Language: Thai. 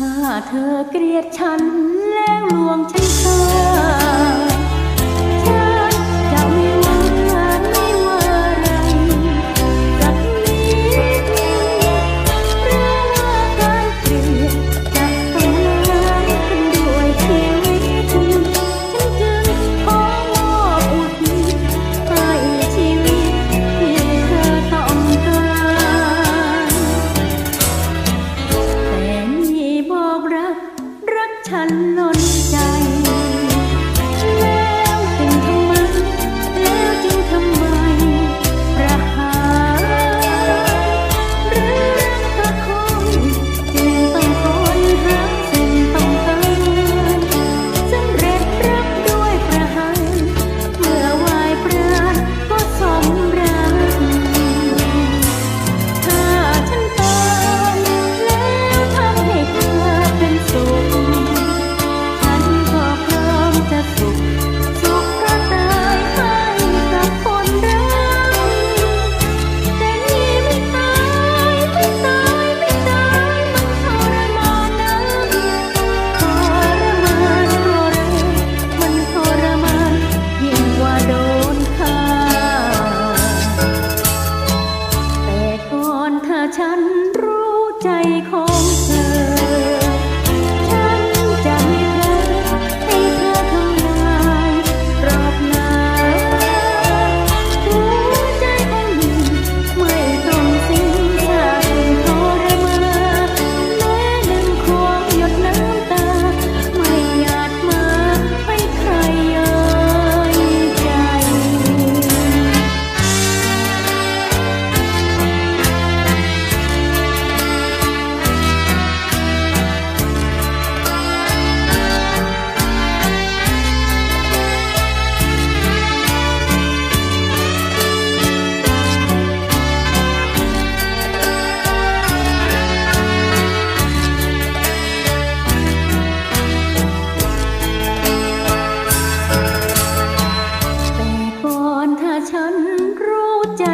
ถ้าเธอเกลียดฉันแล้วลวงฉันเธอ ฉันล้นใจ ฉันรู้ใจขอ ฉันรู้ใจ